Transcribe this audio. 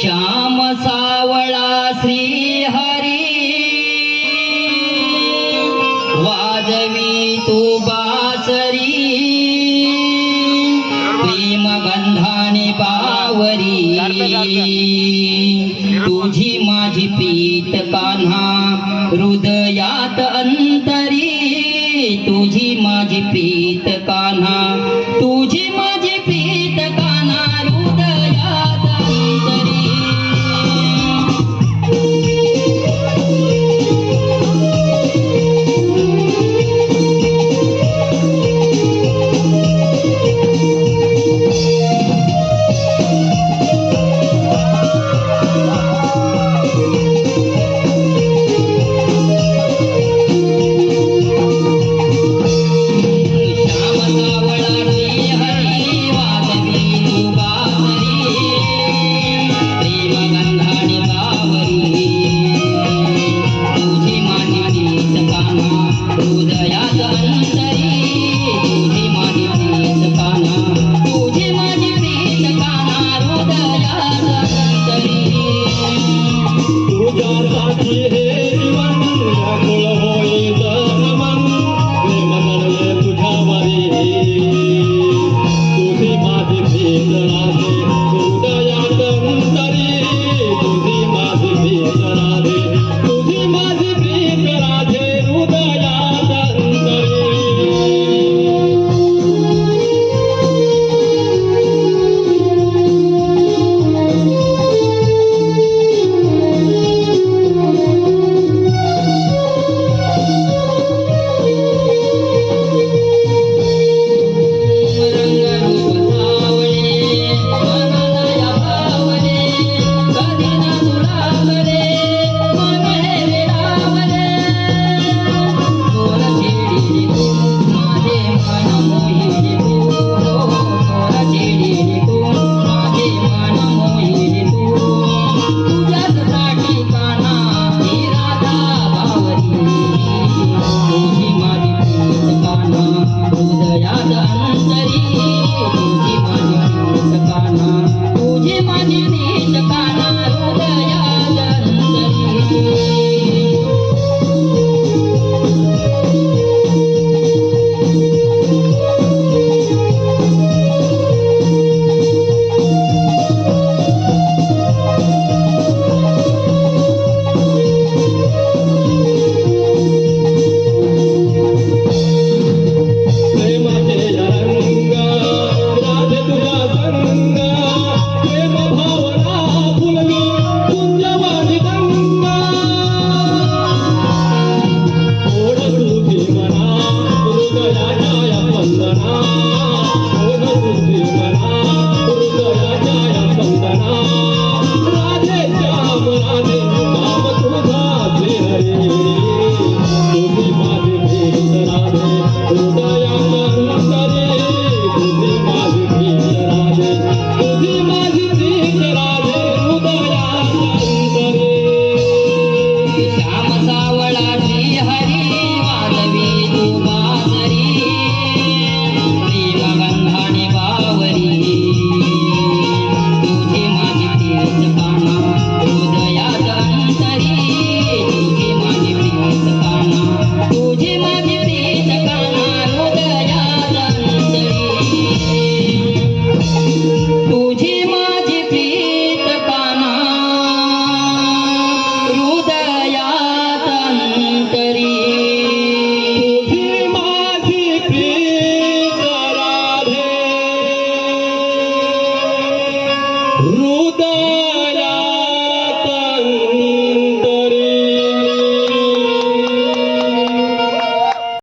श्याम सावळा श्री हरी। वाजवी तू बासरी। प्रेम गंधाने पावरी तुझी माझी पीत कान्हा हृदयात अंतरी। तुझी माझी पीत कान्हा